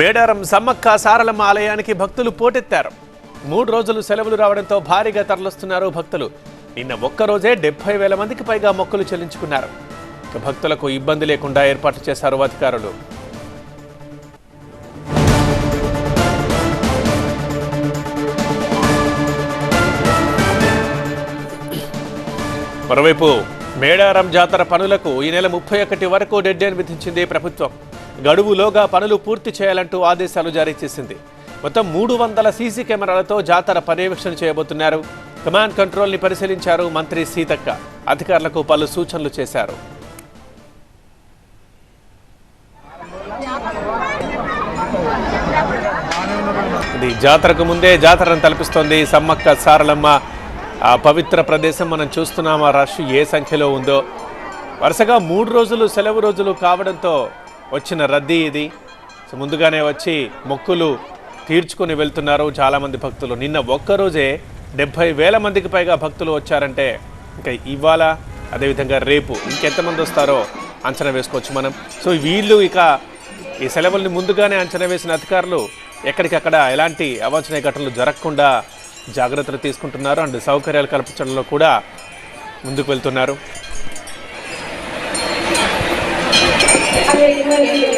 మేడారం సమ్మక్క సారలమ్మ ఆలయానికి భక్తులు పోటెత్తారు. మూడు రోజులు సెలవులు రావడంతో భారీగా తరలిస్తున్నారు భక్తులు. నిన్న ఒక్కరోజే డెబ్బై వేల మందికి పైగా మొక్కులు చెల్లించుకున్నారు. భక్తులకు ఇబ్బంది లేకుండా ఏర్పాట్లు చేశారు అధికారులు. మరోవైపు మేడారం జాతర పనులకు ఈ నెల ముప్పై ఒకటి వరకు డెడ్ లైన్ విధించింది ప్రభుత్వం. గడువులోగా పనులు పూర్తి చేయాలంటూ ఆదేశాలు జారీ చేసింది. మొత్తం మూడు వందల సీసీ కెమెరాలతో జాతర పర్యవేక్షణ చేయబోతున్నారు. కమాండ్ కంట్రోల్ని పరిశీలించారు మంత్రి సీతక్క. అధికారులకు పలు సూచనలు చేశారు. ఇది జాతరకు ముందే జాతరను తలపిస్తోంది సమ్మక్క సారలమ్మ. ఆ పవిత్ర ప్రదేశం మనం చూస్తున్నాం. ఆ రష్ ఏ సంఖ్యలో ఉందో. వరుసగా మూడు రోజులు సెలవు రోజులు కావడంతో వచ్చిన రద్దీ ఇది. సో ముందుగానే వచ్చి మొక్కులు తీర్చుకొని వెళ్తున్నారు చాలామంది భక్తులు. నిన్న ఒక్కరోజే డెబ్భై వేల మందికి పైగా భక్తులు వచ్చారంటే ఇంకా ఇవాళ అదేవిధంగా రేపు ఇంకెంతమంది వస్తారో అంచనా వేసుకోవచ్చు మనం. సో వీళ్ళు ఇక ఈ సెలవుల్ని ముందుగానే అంచనా వేసిన అధికారులు ఎక్కడికక్కడ ఎలాంటి అవాంఛనీయ ఘటనలు జరగకుండా జాగ్రత్తలు తీసుకుంటున్నారు. అండ్ సౌకర్యాలు కల్పించడంలో కూడా ముందుకు వెళ్తున్నారు. Thank you.